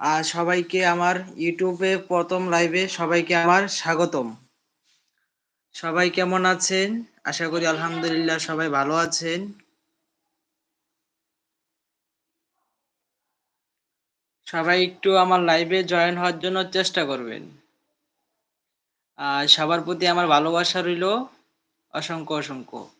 আর সবাইকে আমার ইউটিউবে প্রথম লাইভে সবাইকে আমার স্বাগতম। সবাই কেমন আছেন? আশা করি আলহামদুলিল্লাহ সবাই ভালো আছেন। সবাই একটু আমার লাইভে জয়েন হওয়ার জন্য চেষ্টা করবেন। আর সবার প্রতি আমার ভালোবাসা রইল। অসংখ্য অসংখ্য।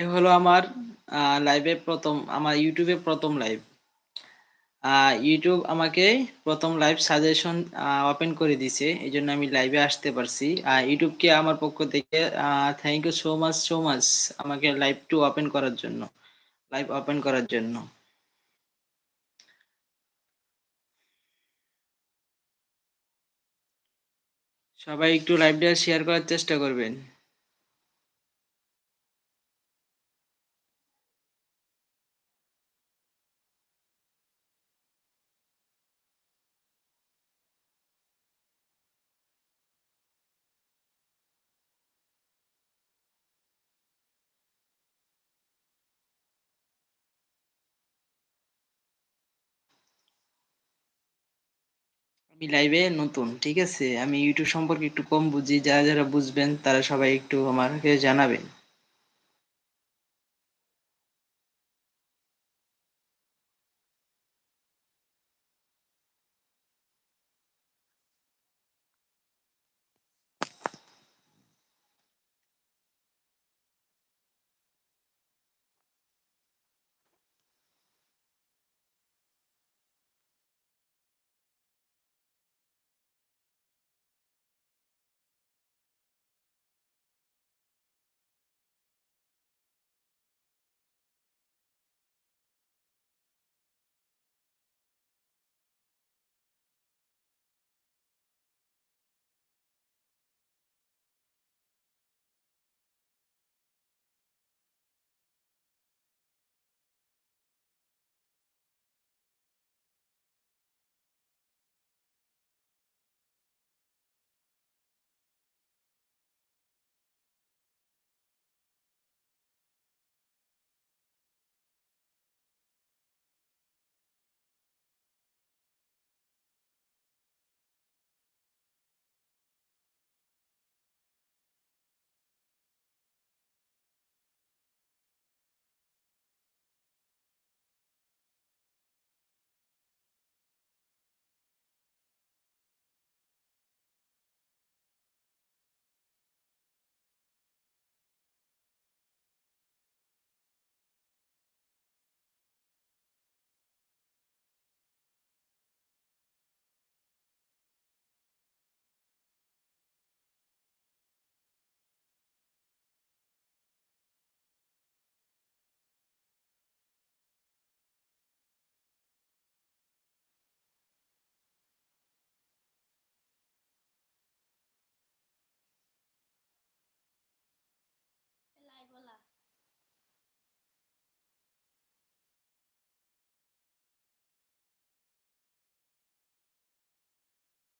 এ হলো আমার লাইভে প্রথম, আমার ইউটিউবে প্রথম লাইভ ইউটিউব আমাকে প্রথম লাইভ সাজেশন ওপেন করে দিছে এই জন্য আমি লাইভে আসতে পারছি। ইউটিউবকে আমার পক্ষ থেকে thank you so much so much আমাকে লাইভ টু ওপেন করার জন্য লাইভ ওপেন করার জন্য। সবাই একটু লাইভটা শেয়ার করার চেষ্টা করবেন। আমি লাইভে নতুন, ঠিক আছে? আমি ইউটিউব সম্পর্কে একটু কম বুঝি, যারা যারা বুঝবেন তারা সবাই একটু আমাকে জানাবেন।